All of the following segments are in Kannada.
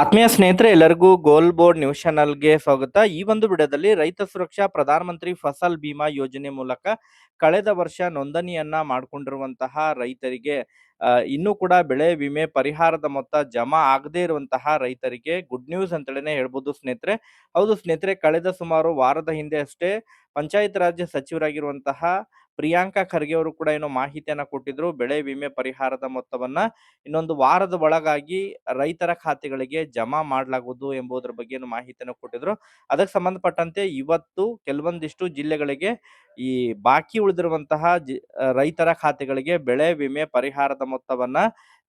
ಆತ್ಮೀಯ ಸ್ನೇಹಿತರೆ, ಎಲ್ಲರಿಗೂ ಗೋಲ್ ಬೋರ್ಡ್ ನ್ಯೂಸ್ ಚಾನಲ್ಗೆ ಸ್ವಾಗತ. ಈ ಒಂದು ವಿಡಿಯೋದಲ್ಲಿ ರೈತ ಸುರಕ್ಷಾ ಪ್ರಧಾನಮಂತ್ರಿ ಫಸಲ್ ಬಿಮಾ ಯೋಜನೆ ಮೂಲಕ ಕಳೆದ ವರ್ಷ ನೋಂದಣಿಯನ್ನ ಮಾಡಿಕೊಂಡಿರುವಂತಹ ರೈತರಿಗೆ ಇನ್ನೂ ಕೂಡ ಬೆಳೆ ವಿಮೆ ಪರಿಹಾರದ ಮೊತ್ತ ಜಮಾ ಆಗದೇ ಇರುವಂತಹ ರೈತರಿಗೆ ಗುಡ್ ನ್ಯೂಸ್ ಅಂತೇಳಿನೇ ಹೇಳ್ಬೋದು ಸ್ನೇಹಿತರೆ. ಹೌದು ಸ್ನೇಹಿತರೆ, ಕಳೆದ ಸುಮಾರು ವಾರದ ಹಿಂದೆ ಅಷ್ಟೇ ಪಂಚಾಯತ್ ರಾಜ್ಯ ಸಚಿವರಾಗಿರುವಂತಹ ಪ್ರಿಯಾಂಕಾ ಖರ್ಗೆ ಅವರು ಕೂಡ ಏನೋ ಮಾಹಿತಿಯನ್ನ ಕೊಟ್ಟಿದ್ರು. ಬೆಳೆ ವಿಮೆ ಪರಿಹಾರದ ಮೊತ್ತವನ್ನ ಇನ್ನೊಂದು ವಾರದ ಒಳಗಾಗಿ ರೈತರ ಖಾತೆಗಳಿಗೆ ಜಮಾ ಮಾಡಲಾಗುವುದು ಎಂಬುದರ ಬಗ್ಗೆ ಮಾಹಿತಿಯನ್ನು ಕೊಟ್ಟಿದ್ರು. ಅದಕ್ಕೆ ಸಂಬಂಧಪಟ್ಟಂತೆ ಇವತ್ತು ಕೆಲವೊಂದಿಷ್ಟು ಜಿಲ್ಲೆಗಳಿಗೆ ಈ ಬಾಕಿ ಉಳಿದಿರುವಂತಹ ರೈತರ ಖಾತೆಗಳಿಗೆ ಬೆಳೆ ವಿಮೆ ಪರಿಹಾರದ ಮೊತ್ತವನ್ನ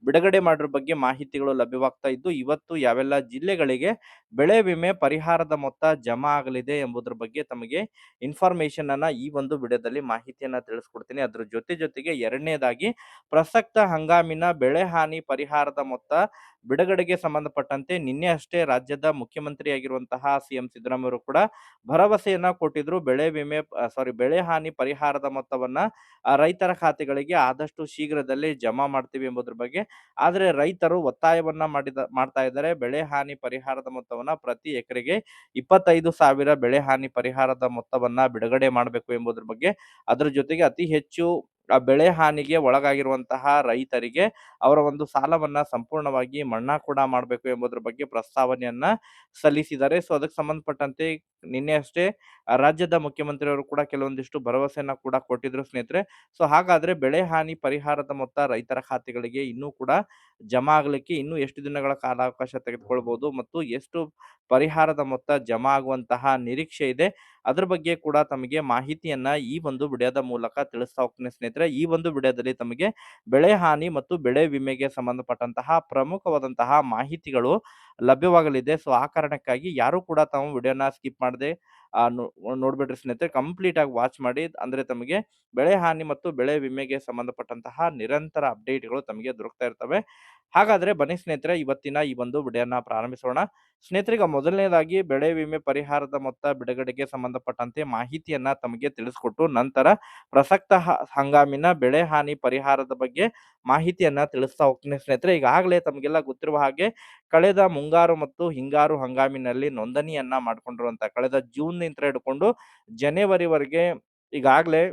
ಬಿಡುಗಡೆ ಮಾಡಿರೋ ಬಗ್ಗೆ ಮಾಹಿತಿಗಳು ಲಭ್ಯವಾಗ್ತಾ ಇದ್ದು, ಇವತ್ತು ಯಾವೆಲ್ಲ ಜಿಲ್ಲೆಗಳಿಗೆ ಬೆಳೆ ವಿಮೆ ಪರಿಹಾರದ ಮೊತ್ತ ಜಮಾ ಆಗಲಿದೆ ಎಂಬುದರ ಬಗ್ಗೆ ತಮಗೆ ಇನ್ಫಾರ್ಮೇಶನ್ ಅನ್ನ ಈ ಒಂದು ವಿಡಿಯೋದಲ್ಲಿ ಮಾಹಿತಿಯನ್ನ ತಿಳಿಸ್ಕೊಡ್ತೀನಿ. ಅದ್ರ ಜೊತೆ ಜೊತೆಗೆ ಎರಡನೇದಾಗಿ ಪ್ರಸಕ್ತ ಹಂಗಾಮಿನ ಬೆಳೆ ಹಾನಿ ಪರಿಹಾರದ ಮೊತ್ತ ಬಿಡುಗಡೆಗೆ ಸಂಬಂಧಪಟ್ಟಂತೆ ನಿನ್ನೆ ಅಷ್ಟೇ ರಾಜ್ಯದ ಮುಖ್ಯಮಂತ್ರಿ ಆಗಿರುವಂತಹ ಸಿಎಂ ಸಿದ್ದರಾಮಯ್ಯ ಕೂಡ ಭರವಸೆಯನ್ನ ಕೊಟ್ಟಿದ್ರು. ಬೆಳೆ ವಿಮೆ ಸಾರಿ ಬೆಳೆ ಹಾನಿ ಪರಿಹಾರದ ಮೊತ್ತವನ್ನ ರೈತರ ಖಾತೆಗಳಿಗೆ ಆದಷ್ಟು ಶೀಘ್ರದಲ್ಲೇ ಜಮಾ ಮಾಡ್ತೀವಿ ಎಂಬುದ್ರ ಬಗ್ಗೆ. ಆದರೆ ರೈತರು ಒತ್ತಾಯವನ್ನ ಮಾಡಿದ, ಮಾಡ್ತಾ ಇದ್ದಾರೆ. ಬೆಳೆ ಹಾನಿ ಪರಿಹಾರದ ಮೊತ್ತವನ್ನ ಪ್ರತಿ ಎಕರೆಗೆ ಇಪ್ಪತ್ತೈದು ಸಾವಿರ ಬೆಳೆ ಹಾನಿ ಪರಿಹಾರದ ಮೊತ್ತವನ್ನ ಬಿಡುಗಡೆ ಮಾಡಬೇಕು ಎಂಬುದ್ರ ಬಗ್ಗೆ. ಅದರ ಜೊತೆಗೆ ಅತಿ ಹೆಚ್ಚು ಬೆಳೆ ಹಾನಿಗೆ ಒಳಗಾಗಿರುವಂತಹ ರೈತರಿಗೆ ಅವರ ಒಂದು ಸಾಲವನ್ನ ಸಂಪೂರ್ಣವಾಗಿ ಮನ್ನಾ ಕೂಡ ಮಾಡಬೇಕು ಎಂಬುದರ ಬಗ್ಗೆ ಪ್ರಸ್ತಾವನೆಯನ್ನ ಸಲ್ಲಿಸಿದ್ದಾರೆ. ಸೊ ಅದಕ್ಕೆ ಸಂಬಂಧಪಟ್ಟಂತೆ ನಿನ್ನೆ ಅಷ್ಟೇ ರಾಜ್ಯದ ಮುಖ್ಯಮಂತ್ರಿಯವರು ಕೂಡ ಕೆಲವೊಂದಿಷ್ಟು ಭರವಸೆಯನ್ನ ಕೂಡ ಕೊಟ್ಟಿದ್ರು ಸ್ನೇಹಿತರೆ. ಸೊ, ಹಾಗಾದ್ರೆ ಬೆಳೆ ಹಾನಿ ಪರಿಹಾರದ ಮೊತ್ತ ರೈತರ ಖಾತೆಗಳಿಗೆ ಇನ್ನೂ ಕೂಡ ಜಮಾ ಆಗಲಿಕ್ಕೆ ಇನ್ನೂ ಎಷ್ಟು ದಿನಗಳ ಕಾಲಾವಕಾಶ ತೆಗೆದುಕೊಳ್ಬಹುದು ಮತ್ತು ಎಷ್ಟು ಪರಿಹಾರದ ಮೊತ್ತ ಜಮಾ ಆಗುವಂತಹ ನಿರೀಕ್ಷೆ ಇದೆ, ಅದ್ರ ಬಗ್ಗೆ ಕೂಡ ತಮಗೆ ಮಾಹಿತಿಯನ್ನ ಈ ಒಂದು ವಿಡಿಯೋದ ಮೂಲಕ ತಿಳಿಸ್ತಾ ಹೋಗ್ತೇನೆ ಸ್ನೇಹಿತರೆ. ಈ ಒಂದು ವಿಡಿಯೋದಲ್ಲಿ ತಮಗೆ ಬೆಳೆ ಹಾನಿ ಮತ್ತು ಬೆಳೆ ವಿಮೆಗೆ ಸಂಬಂಧಪಟ್ಟಂತಹ ಪ್ರಮುಖವಾದಂತಹ ಮಾಹಿತಿಗಳು ಲಭ್ಯವಾಗಲಿದೆ. ಸೊ, ಆ ಕಾರಣಕ್ಕಾಗಿ ಯಾರು ಕೂಡ ತಾವು ವಿಡಿಯೋನ ಸ್ಕಿಪ್ ಮಾಡದೆ ನೋಡ್ಬಿಡ್ರಿ ಸ್ನೇಹಿತರೆ ಕಂಪ್ಲೀಟ್ ಆಗಿ ವಾಚ್ ಮಾಡಿ, ಅಂದ್ರೆ ತಮಗೆ ಬೆಳೆ ಹಾನಿ ಮತ್ತು ಬೆಳೆ ವಿಮೆಗೆ ಸಂಬಂಧಪಟ್ಟಂತಹ ನಿರಂತರ ಅಪ್ಡೇಟ್ಗಳು ತಮಗೆ ದೊರಕ್ತಾ ಇರ್ತವೆ. ಹಾಗಾದ್ರೆ ಬನ್ನಿ ಸ್ನೇಹಿತರೆ, ಇವತ್ತಿನ ಈ ಒಂದು ವಿಡಿಯೋನ ಪ್ರಾರಂಭಿಸೋಣ. ಸ್ನೇಹಿತರಿಗೆ ಮೊದಲನೇದಾಗಿ ಬೆಳೆ ವಿಮೆ ಪರಿಹಾರದ ಮೊತ್ತ, ಬಿಡುಗಡೆಗೆ ಸಂಬಂಧಪಟ್ಟಂತೆ ಮಾಹಿತಿಯನ್ನ ತಮಗೆ ತಿಳಿಸ್ಕೊಟ್ಟು ನಂತರ ಪ್ರಸಕ್ತ ಹಂಗಾಮಿನ ಬೆಳೆ ಹಾನಿ ಪರಿಹಾರದ ಬಗ್ಗೆ ಮಾಹಿತಿಯನ್ನ ತಿಳಿಸ್ತಾ ಹೋಗ್ತೀನಿ ಸ್ನೇಹಿತರೆ. ಈಗಾಗಲೇ ತಮಗೆಲ್ಲ ಗೊತ್ತಿರುವ ಹಾಗೆ ಕಳೆದ ಮುಂಗಾರು ಮತ್ತು ಹಿಂಗಾರು ಹಂಗಾಮಿನಲ್ಲಿ ನೋಂದಣಿಯನ್ನ ಮಾಡ್ಕೊಂಡಿರುವಂತ ಕಳೆದ ಜೂನ್ ನಿಂತ ಹಿಡ್ಕೊಂಡು ಜನವರಿವರೆಗೆ ಈಗಾಗಲೇ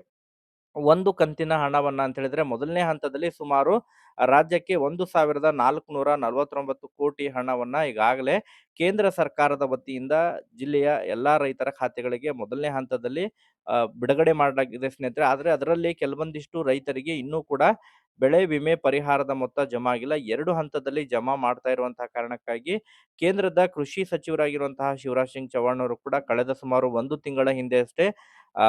ಒಂದು ಕಂತಿನ ಹಣವನ್ನ ಅಂತ ಹೇಳಿದ್ರೆ ಮೊದಲನೇ ಹಂತದಲ್ಲಿ ಸುಮಾರು ರಾಜ್ಯಕ್ಕೆ ಒಂದು ಸಾವಿರದ ನಾಲ್ಕುನೂರ ನಲವತ್ತೊಂಬತ್ತು ಕೋಟಿ ಹಣವನ್ನ ಈಗಾಗಲೇ ಕೇಂದ್ರ ಸರ್ಕಾರದ ವತಿಯಿಂದ ಜಿಲ್ಲೆಯ ಎಲ್ಲಾ ರೈತರ ಖಾತೆಗಳಿಗೆ ಮೊದಲನೇ ಹಂತದಲ್ಲಿ ಬಿಡುಗಡೆ ಮಾಡಲಾಗಿದೆ ಸ್ನೇಹಿತರೆ. ಆದರೆ ಅದರಲ್ಲಿ ಕೆಲವೊಂದಿಷ್ಟು ರೈತರಿಗೆ ಇನ್ನೂ ಕೂಡ ಬೆಳೆ ವಿಮೆ ಪರಿಹಾರದ ಮೊತ್ತ ಜಮಾ ಆಗಿಲ್ಲ ಎರಡು ಹಂತದಲ್ಲಿ ಜಮಾ ಮಾಡ್ತಾ ಇರುವಂತಹ ಕಾರಣಕ್ಕಾಗಿ ಕೇಂದ್ರದ ಕೃಷಿ ಸಚಿವರಾಗಿರುವಂತಹ ಶಿವರಾಜ್ ಸಿಂಗ್ ಚೌಹಾಣ್ ಅವರು ಕೂಡ ಕಳೆದ ಸುಮಾರು ಒಂದು ತಿಂಗಳ ಹಿಂದೆ ಅಷ್ಟೇ, ಆ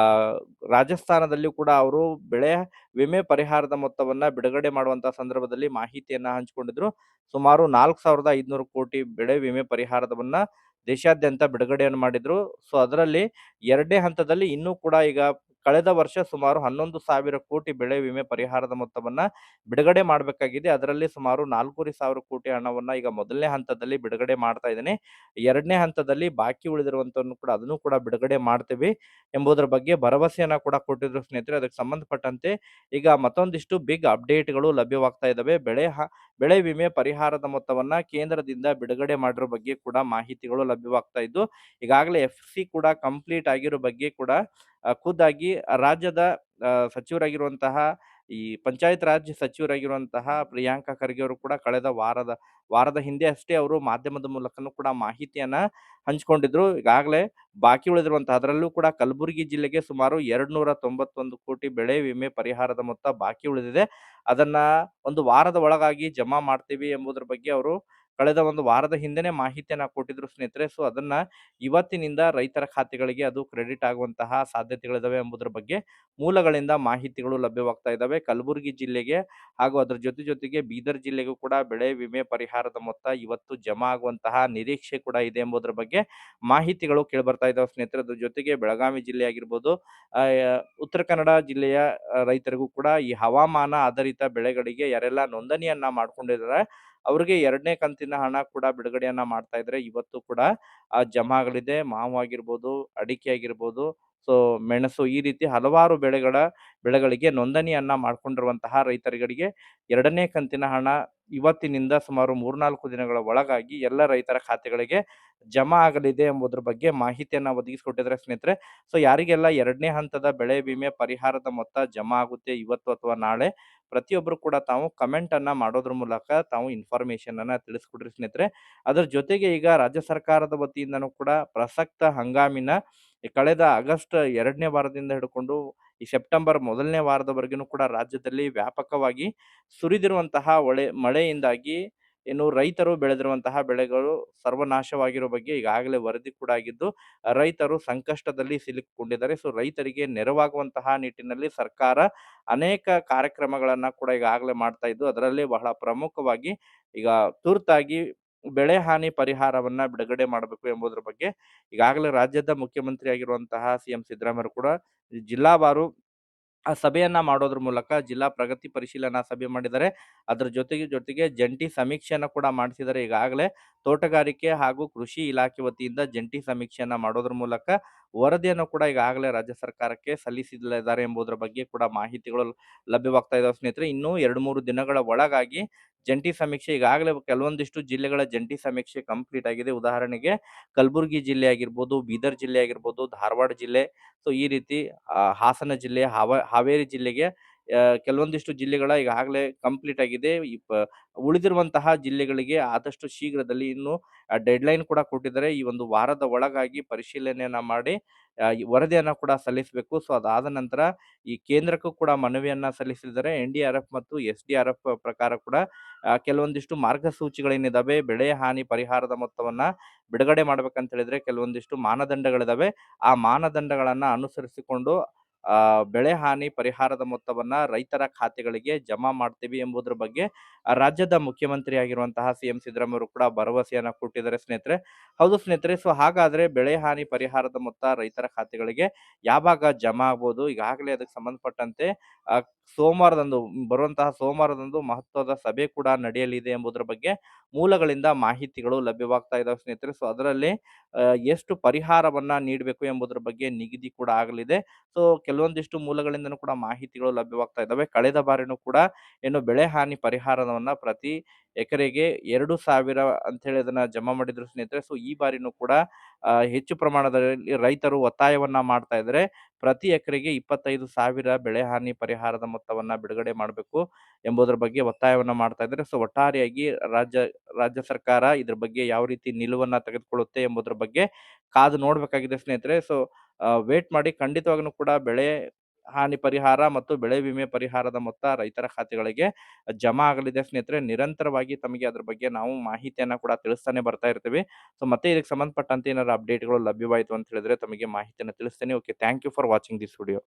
ರಾಜಸ್ಥಾನದಲ್ಲಿ ಕೂಡ ಅವರು ಬೆಳೆ ವಿಮೆ ಪರಿಹಾರದ ಮೊತ್ತವನ್ನ ಬಿಡುಗಡೆ ಮಾಡುವಂತಹ ಸಂದರ್ಭದಲ್ಲಿ ಮಾಹಿತಿಯನ್ನ ಹಂಚಿಕೊಂಡಿದ್ರು. ಸುಮಾರು ನಾಲ್ಕು ಸಾವಿರದ ಐದುನೂರು ಕೋಟಿ ಬೆಳೆ ವಿಮೆ ಪರಿಹಾರದವನ್ನ ದೇಶಾದ್ಯಂತ ಬಿಡುಗಡೆಯನ್ನು ಮಾಡಿದ್ರು. ಸೊ, ಅದರಲ್ಲಿ ಎರಡನೇ ಹಂತದಲ್ಲಿ ಇನ್ನೂ ಕೂಡ ಈಗ ಕಳೆದ ವರ್ಷ ಸುಮಾರು ಹನ್ನೊಂದು ಸಾವಿರ ಕೋಟಿ ಬೆಳೆ ವಿಮೆ ಪರಿಹಾರದ ಮೊತ್ತವನ್ನ ಬಿಡುಗಡೆ ಮಾಡಬೇಕಾಗಿದೆ. ಅದರಲ್ಲಿ ಸುಮಾರು ನಾಲ್ಕೂವರೆ ಸಾವಿರ ಕೋಟಿ ಹಣವನ್ನ ಈಗ ಮೊದಲನೇ ಹಂತದಲ್ಲಿ ಬಿಡುಗಡೆ ಮಾಡ್ತಾ ಇದ್ದೇನೆ. ಎರಡನೇ ಹಂತದಲ್ಲಿ ಬಾಕಿ ಉಳಿದಿರುವಂತವನ್ನು ಕೂಡ ಅದನ್ನು ಕೂಡ ಬಿಡುಗಡೆ ಮಾಡ್ತೀವಿ ಎಂಬುದರ ಬಗ್ಗೆ ಭರವಸೆಯನ್ನ ಕೂಡ ಕೊಟ್ಟಿದ್ರು ಸ್ನೇಹಿತರೆ. ಅದಕ್ಕೆ ಸಂಬಂಧಪಟ್ಟಂತೆ ಈಗ ಮತ್ತೊಂದಿಷ್ಟು ಬಿಗ್ ಅಪ್ಡೇಟ್ಗಳು ಲಭ್ಯವಾಗ್ತಾ ಇದ್ದಾವೆ. ಬೆಳೆ ಬೆಳೆ ವಿಮೆ ಪರಿಹಾರದ ಮೊತ್ತವನ್ನ ಕೇಂದ್ರದಿಂದ ಬಿಡುಗಡೆ ಮಾಡಿರೋ ಬಗ್ಗೆ ಕೂಡ ಮಾಹಿತಿಗಳು ಲಭ್ಯವಾಗ್ತಾ ಇದ್ದು, ಈಗಾಗಲೇ ಎಫ್ ಸಿ ಕೂಡ ಕಂಪ್ಲೀಟ್ ಆಗಿರೋ ಬಗ್ಗೆ ಕೂಡ ಖುದ್ದಾಗಿ ರಾಜ್ಯದ ಸಚಿವರಾಗಿರುವಂತಹ, ಈ ಪಂಚಾಯತ್ ರಾಜ್ ಸಚಿವರಾಗಿರುವಂತಹ ಪ್ರಿಯಾಂಕಾ ಖರ್ಗೆ ಅವರು ಕೂಡ ಕಳೆದ ವಾರದ ವಾರದ ಹಿಂದೆ ಅಷ್ಟೇ ಅವರು ಮಾಧ್ಯಮದ ಮೂಲಕನೂ ಕೂಡ ಮಾಹಿತಿಯನ್ನ ಹಂಚಿಕೊಂಡಿದ್ರು. ಈಗಾಗಲೇ ಬಾಕಿ ಉಳಿದಿರುವಂತಹ ಅದರಲ್ಲೂ ಕೂಡ ಕಲಬುರಗಿ ಜಿಲ್ಲೆಗೆ ಸುಮಾರು ಎರಡ್ ನೂರ ತೊಂಬತ್ತೊಂದು ಕೋಟಿ ಬೆಳೆ ವಿಮೆ ಪರಿಹಾರದ ಮೊತ್ತ ಬಾಕಿ ಉಳಿದಿದೆ. ಅದನ್ನ ಒಂದು ವಾರದ ಒಳಗಾಗಿ ಜಮಾ ಮಾಡ್ತೀವಿ ಎಂಬುದರ ಬಗ್ಗೆ ಅವರು ಕಳೆದ ಒಂದು ವಾರದ ಹಿಂದೆನೆ ಮಾಹಿತಿಯನ್ನ ಕೊಟ್ಟಿದ್ರು ಸ್ನೇಹಿತರೆ. ಸೊ, ಅದನ್ನ ಇವತ್ತಿನಿಂದ ರೈತರ ಖಾತೆಗಳಿಗೆ ಅದು ಕ್ರೆಡಿಟ್ ಆಗುವಂತಹ ಸಾಧ್ಯತೆಗಳಿದಾವೆ ಎಂಬುದರ ಬಗ್ಗೆ ಮೂಲಗಳಿಂದ ಮಾಹಿತಿಗಳು ಲಭ್ಯವಾಗ್ತಾ ಇದಾವೆ. ಕಲಬುರಗಿ ಜಿಲ್ಲೆಗೆ ಹಾಗೂ ಅದರ ಜೊತೆ ಜೊತೆಗೆ ಬೀದರ್ ಜಿಲ್ಲೆಗೂ ಕೂಡ ಬೆಳೆ ವಿಮೆ ಪರಿಹಾರದ ಮೊತ್ತ ಇವತ್ತು ಜಮಾ ಆಗುವಂತಹ ನಿರೀಕ್ಷೆ ಕೂಡ ಇದೆ ಎಂಬುದರ ಬಗ್ಗೆ ಮಾಹಿತಿಗಳು ಕೇಳಿಬರ್ತಾ ಇದಾವೆ ಸ್ನೇಹಿತರೆ. ಅದ್ರ ಜೊತೆಗೆ ಬೆಳಗಾವಿ ಜಿಲ್ಲೆ ಆಗಿರ್ಬೋದು ಉತ್ತರ ಕನ್ನಡ ಜಿಲ್ಲೆಯ ರೈತರಿಗೂ ಕೂಡ ಈ ಹವಾಮಾನ ಆಧಾರಿತ ಬೆಳೆಗಳಿಗೆ ಯಾರೆಲ್ಲ ನೋಂದಣಿಯನ್ನ ಮಾಡ್ಕೊಂಡಿದ್ದಾರೆ ಅವ್ರಿಗೆ ಎರಡನೇ ಕಂತಿನ ಹಣ ಕೂಡ ಬಿಡುಗಡೆಯನ್ನ ಮಾಡ್ತಾ ಇದ್ರೆ ಇವತ್ತು ಕೂಡ ಜಮಾ ಆಗಲಿದೆ, ಮಾವು ಆಗಿರ್ಬೋದು, ಅಡಿಕೆ ಆಗಿರ್ಬೋದು, ಸೊ ಮೆಣಸು ಈ ರೀತಿ ಹಲವಾರು ಬೆಳೆಗಳ, ಬೆಳೆಗಳಿಗೆ ನೋಂದಣಿಯನ್ನ ಮಾಡ್ಕೊಂಡಿರುವಂತಹ ರೈತರುಗಳಿಗೆ ಎರಡನೇ ಕಂತಿನ ಹಣ ಇವತ್ತಿನಿಂದ ಸುಮಾರು ಮೂರ್ನಾಲ್ಕು ದಿನಗಳ ಒಳಗಾಗಿ ಎಲ್ಲ ರೈತರ ಖಾತೆಗಳಿಗೆ ಜಮಾ ಆಗಲಿದೆ ಎಂಬುದರ ಬಗ್ಗೆ ಮಾಹಿತಿಯನ್ನ ಒದಗಿಸಿಕೊಟ್ಟಿದ್ದಾರೆ ಸ್ನೇಹಿತರೆ. ಸೊ, ಯಾರಿಗೆಲ್ಲ ಎರಡನೇ ಹಂತದ ಬೆಳೆ ವಿಮೆ ಪರಿಹಾರದ ಮೊತ್ತ ಜಮಾ ಆಗುತ್ತೆ ಇವತ್ತು ಅಥವಾ ನಾಳೆ ಪ್ರತಿಯೊಬ್ಬರು ಕೂಡ ತಾವು ಕಮೆಂಟ್ ಅನ್ನ ಮಾಡೋದ್ರ ಮೂಲಕ ತಾವು ಇನ್ಫಾರ್ಮೇಶನ್ ಅನ್ನ ತಿಳಿಸ್ಕೊಡ್ರಿ ಸ್ನೇಹಿತರೆ. ಅದರ ಜೊತೆಗೆ ಈಗ ರಾಜ್ಯ ಸರ್ಕಾರದ ವತಿಯಿಂದನೂ ಕೂಡ ಪ್ರಸಕ್ತ ಹಂಗಾಮಿನ ಕಳೆದ ಆಗಸ್ಟ್ ಎರಡನೇ ವಾರದಿಂದ ಹಿಡ್ಕೊಂಡು ಈ ಸೆಪ್ಟೆಂಬರ್ ಮೊದಲನೇ ವಾರದವರೆಗೂ ಕೂಡ ರಾಜ್ಯದಲ್ಲಿ ವ್ಯಾಪಕವಾಗಿ ಸುರಿದಿರುವಂತಹ ಒಳೆ ಮಳೆಯಿಂದಾಗಿ ಏನು ರೈತರು ಬೆಳೆದಿರುವಂತಹ ಬೆಳೆಗಳು ಸರ್ವನಾಶವಾಗಿರೋ ಬಗ್ಗೆ ಈಗಾಗಲೇ ವರದಿ ಕೂಡ ಆಗಿದ್ದು, ರೈತರು ಸಂಕಷ್ಟದಲ್ಲಿ ಸಿಲುಕಿಕೊಂಡಿದ್ದಾರೆ. ಸೊ, ರೈತರಿಗೆ ನೆರವಾಗುವಂತಹ ನಿಟ್ಟಿನಲ್ಲಿ ಸರ್ಕಾರ ಅನೇಕ ಕಾರ್ಯಕ್ರಮಗಳನ್ನ ಕೂಡ ಈಗಾಗಲೇ ಮಾಡ್ತಾ ಇದ್ದು, ಅದರಲ್ಲಿ ಬಹಳ ಪ್ರಮುಖವಾಗಿ ಈಗ ತುರ್ತಾಗಿ ಬೆಳೆ ಹಾನಿ ಪರಿಹಾರವನ್ನ ಬಿಡುಗಡೆ ಮಾಡಬೇಕು ಎಂಬುದರ ಬಗ್ಗೆ ಈಗಾಗಲೇ ರಾಜ್ಯದ ಮುಖ್ಯಮಂತ್ರಿ ಆಗಿರುವಂತಹ ಸಿ ಎಂ ಸಿದ್ದರಾಮಯ್ಯ ಕೂಡ ಜಿಲ್ಲಾವಾರು ಆ ಸಭೆಯನ್ನ ಮಾಡೋದ್ರ ಮೂಲಕ ಜಿಲ್ಲಾ ಪ್ರಗತಿ ಪರಿಶೀಲನಾ ಸಭೆ ಮಾಡಿದ್ದಾರೆ. ಅದರ ಜೊತೆಗೆ ಜೊತೆಗೆ ಜಂಟಿ ಸಮೀಕ್ಷೆಯನ್ನು ಕೂಡ ಮಾಡಿಸಿದ್ದಾರೆ. ಈಗಾಗಲೇ ತೋಟಗಾರಿಕೆ ಹಾಗೂ ಕೃಷಿ ಇಲಾಖೆ ವತಿಯಿಂದ ಜಂಟಿ ಸಮೀಕ್ಷೆಯನ್ನು ಮಾಡೋದ್ರ ಮೂಲಕ ವರದಿಯನ್ನು ಕೂಡ ಈಗಾಗಲೇ ರಾಜ್ಯ ಸರ್ಕಾರಕ್ಕೆ ಸಲ್ಲಿಸಿದ್ದಾರೆ ಎಂಬುದರ ಬಗ್ಗೆ ಕೂಡ ಮಾಹಿತಿಗಳು ಲಭ್ಯವಾಗ್ತಾ ಇದಾವೆ ಸ್ನೇಹಿತರೆ. ಇನ್ನೂ ಎರಡು, ಮೂರು ದಿನಗಳ ಒಳಗಾಗಿ ಜಂಟಿ ಸಮೀಕ್ಷೆ ಈಗಾಗಲೇ ಕೆಲವೊಂದಿಷ್ಟು ಜಿಲ್ಲೆಗಳ ಜಂಟಿ ಸಮೀಕ್ಷೆ ಕಂಪ್ಲೀಟ್ ಆಗಿದೆ. ಉದಾಹರಣೆಗೆ ಕಲಬುರಗಿ ಜಿಲ್ಲೆ ಆಗಿರ್ಬೋದು, ಬೀದರ್ ಜಿಲ್ಲೆ ಆಗಿರ್ಬೋದು, ಧಾರವಾಡ ಜಿಲ್ಲೆ. ಸೊ, ಈ ರೀತಿ ಹಾಸನ ಜಿಲ್ಲೆ, ಹಾವ, ಹಾವೇರಿ ಜಿಲ್ಲೆಗೆ ಕೆಲವೊಂದಿಷ್ಟು ಜಿಲ್ಲೆಗಳ ಈಗಾಗಲೇ ಕಂಪ್ಲೀಟ್ ಆಗಿದೆ. ಉಳಿದಿರುವಂತಹ ಜಿಲ್ಲೆಗಳಿಗೆ ಆದಷ್ಟು ಶೀಘ್ರದಲ್ಲಿ ಇನ್ನು ಡೆಡ್ಲೈನ್ ಕೂಡ ಕೊಟ್ಟಿದ್ದಾರೆ. ಈ ಒಂದು ವಾರದ ಒಳಗಾಗಿ ಪರಿಶೀಲನೆಯನ್ನ ಮಾಡಿ ವರದಿಯನ್ನು ಕೂಡ ಸಲ್ಲಿಸಬೇಕು. ಸೊ ಅದಾದ ನಂತರ ಈ ಕೇಂದ್ರಕ್ಕೂ ಕೂಡ ಮನವಿಯನ್ನ ಸಲ್ಲಿಸಿದ್ದಾರೆ. ಎನ್ ಡಿ ಆರ್ ಎಫ್ ಮತ್ತು ಎಸ್ ಡಿ ಆರ್ ಎಫ್ ಪ್ರಕಾರ ಕೂಡ ಕೆಲವೊಂದಿಷ್ಟು ಮಾರ್ಗಸೂಚಿಗಳೇನಿದಾವೆ, ಬೆಳೆ ಹಾನಿ ಪರಿಹಾರದ ಮೊತ್ತವನ್ನ ಬಿಡುಗಡೆ ಮಾಡ್ಬೇಕಂತ ಹೇಳಿದ್ರೆ ಕೆಲವೊಂದಿಷ್ಟು ಮಾನದಂಡಗಳಿದಾವೆ. ಆ ಮಾನದಂಡಗಳನ್ನ ಅನುಸರಿಸಿಕೊಂಡು ಬೆಳೆ ಹಾನಿ ಪರಿಹಾರದ ಮೊತ್ತವನ್ನ ರೈತರ ಖಾತೆಗಳಿಗೆ ಜಮಾ ಮಾಡ್ತೀವಿ ಎಂಬುದರ ಬಗ್ಗೆ ಆ ರಾಜ್ಯದ ಮುಖ್ಯಮಂತ್ರಿ ಆಗಿರುವಂತಹ ಸಿ ಎಂ ಸಿದ್ದರಾಮಯ್ಯ ಕೂಡ ಭರವಸೆಯನ್ನ ಕೊಟ್ಟಿದ್ದಾರೆ ಸ್ನೇಹಿತರೆ. ಹೌದು ಸ್ನೇಹಿತರೆ ಸೊ ಹಾಗಾದ್ರೆ ಬೆಳೆ ಹಾನಿ ಪರಿಹಾರದ ಮೊತ್ತ ರೈತರ ಖಾತೆಗಳಿಗೆ ಯಾವಾಗ ಜಮಾ ಆಗ್ಬೋದು? ಈಗಾಗಲೇ ಅದಕ್ಕೆ ಸಂಬಂಧಪಟ್ಟಂತೆ ಸೋಮವಾರದಂದು, ಬರುವಂತಹ ಸೋಮವಾರದಂದು ಮಹತ್ವದ ಸಭೆ ಕೂಡ ನಡೆಯಲಿದೆ ಎಂಬುದರ ಬಗ್ಗೆ ಮೂಲಗಳಿಂದ ಮಾಹಿತಿಗಳು ಲಭ್ಯವಾಗ್ತಾ ಇದಾವೆ ಸ್ನೇಹಿತರೆ. ಸೊ ಅದರಲ್ಲಿ ಎಷ್ಟು ಪರಿಹಾರವನ್ನ ನೀಡಬೇಕು ಎಂಬುದರ ಬಗ್ಗೆ ನಿಗದಿ ಕೂಡ ಆಗಲಿದೆ. ಸೊ ಕೆಲವೊಂದಿಷ್ಟು ಮೂಲಗಳಿಂದನೂ ಕೂಡ ಮಾಹಿತಿಗಳು ಲಭ್ಯವಾಗ್ತಾ ಇದ್ದಾವೆ ಕಳೆದ ಬಾರಿನೂ ಕೂಡ, ಏನು ಬೆಳೆ ಹಾನಿ ಪರಿಹಾರವನ್ನ ಪ್ರತಿ ಎಕರೆಗೆ ಎರಡು ಸಾವಿರ ಅಂತ ಹೇಳಿ ಅದನ್ನ ಜಮಾ ಮಾಡಿದ್ರು ಸ್ನೇಹಿತರೆ. ಸೊ ಈ ಬಾರಿನೂ ಕೂಡ ಹೆಚ್ಚು ಪ್ರಮಾಣದಲ್ಲಿ ರೈತರು ಒತ್ತಾಯವನ್ನ ಮಾಡ್ತಾ ಇದ್ರೆ ಪ್ರತಿ ಎಕರೆಗೆ ಇಪ್ಪತ್ತೈದು ಸಾವಿರ ಬೆಳೆ ಹಾನಿ ಪರಿಹಾರದ ಮೊತ್ತವನ್ನ ಬಿಡುಗಡೆ ಮಾಡಬೇಕು ಎಂಬುದರ ಬಗ್ಗೆ ಒತ್ತಾಯವನ್ನ ಮಾಡ್ತಾ ಇದ್ದಾರೆ. ಸೊ ಒಟ್ಟಾರೆಯಾಗಿ ರಾಜ್ಯ ರಾಜ್ಯ ಸರ್ಕಾರ ಇದ್ರ ಬಗ್ಗೆ ಯಾವ ರೀತಿ ನಿಲುವನ್ನ ತೆಗೆದುಕೊಳ್ಳುತ್ತೆ ಎಂಬುದರ ಬಗ್ಗೆ ಕಾದು ನೋಡ್ಬೇಕಾಗಿದೆ ಸ್ನೇಹಿತರೆ. ಸೊ ವೇಟ್ ಮಾಡಿ ಖಂಡಿತವಾಗ್ಲೂ ಕೂಡ ಬೆಳೆ ಹಾನಿ ಪರಿಹಾರ ಮತ್ತು ಬೆಳೆ ವಿಮೆ ಪರಿಹಾರದ ಮೊತ್ತ ರೈತರ ಖಾತೆಗಳಿಗೆ ಜಮಾ ಆಗಲಿದೆ ಸ್ನೇಹಿತರೆ. ನಿರಂತರವಾಗಿ ತಮಗೆ ಅದ್ರ ಬಗ್ಗೆ ನಾವು ಮಾಹಿತಿಯನ್ನು ಕೂಡ ತಿಳಿಸ್ತಾನೆ ಬರ್ತಾ ಇರ್ತೀವಿ. ಸೊ ಮತ್ತೆ ಇದಕ್ಕೆ ಸಂಬಂಧಪಟ್ಟಂತೆ ಏನಾದ್ರು ಅಪ್ಡೇಟ್ಗಳು ಲಭ್ಯವಾಯಿತು ಅಂತ ಹೇಳಿದ್ರೆ ತಮಗೆ ಮಾಹಿತಿಯನ್ನು ತಿಳಿಸ್ತೇನೆ. Okay thank you for watching this video